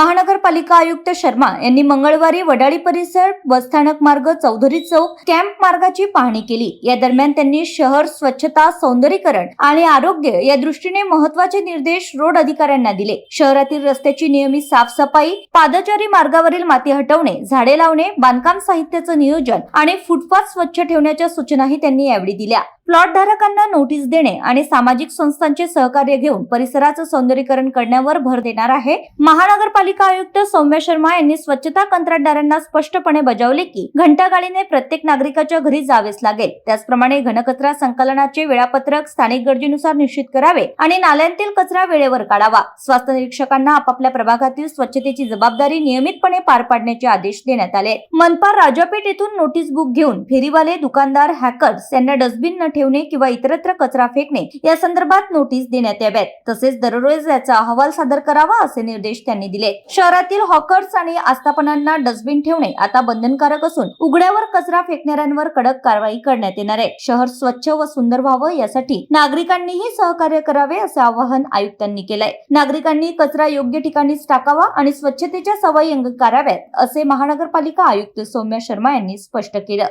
महानगरपालिका आयुक्त शर्मा यांनी मंगळवारी वडाळी परिसर बसस्थानक मार्ग चौधरी चौक कॅम्प मार्गाची पाहणी केली. या दरम्यान त्यांनी शहर स्वच्छता सौंदर्यीकरण आणि आरोग्य या दृष्टीने महत्त्वाचे निर्देश रोड अधिकाऱ्यांना दिले. शहरातील रस्त्याची नियमित साफसफाई पादचारी मार्गावरील माती हटवणे झाडे लावणे बांधकाम साहित्याचं नियोजन आणि फुटपाथ स्वच्छ ठेवण्याच्या सूचनाही त्यांनी यावेळी दिल्या. प्लॉट धारकांना नोटीस देणे आणि सामाजिक संस्थांचे सहकार्य घेऊन परिसराचं सौंदर्यीकरण करण्यावर भर देणार आहे. महानगरपालिका आयुक्त सौम्य शर्मा यांनी स्वच्छता कंत्राटदारांना स्पष्टपणे बजावले की घंटागाडीने प्रत्येक नागरिकाच्या घरी जावेच लागेल. त्याचप्रमाणे घनकचरा संकलनाचे वेळापत्रक स्थानिक गरजेनुसार निश्चित करावे आणि नाल्यांतील कचरा वेळेवर काढावा. स्वास्थ्य निरीक्षकांना आपापल्या प्रभागातील स्वच्छतेची जबाबदारी नियमितपणे पार पाडण्याचे आदेश देण्यात आले. मनपा राजापेठ येथून नोटीस बुक घेऊन फेरीवाले दुकानदार हॅकर्स यांना डस्टबिन न ठेवणे किंवा इतरत्र कचरा फेकणे या संदर्भात नोटीस देण्यात याव्यात. तसेच दररोज याचा अहवाल सादर करावा असे निर्देश त्यांनी दिले. शहरातील हॉकर्स आणि आस्थापनांना डस्टबिन ठेवणे आता बंधनकारक असून उघड्यावर कचरा फेकणाऱ्यांवर कडक कारवाई करण्यात येणार आहे. शहर स्वच्छ व सुंदर व्हावं यासाठी नागरिकांनीही सहकार्य करावे असे आवाहन आयुक्तांनी केलंय. नागरिकांनी कचरा योग्य ठिकाणीच टाकावा आणि स्वच्छतेच्या सवयी अंगीकाराव्यात असे महानगरपालिका आयुक्त सौम्या शर्मा यांनी स्पष्ट केलं.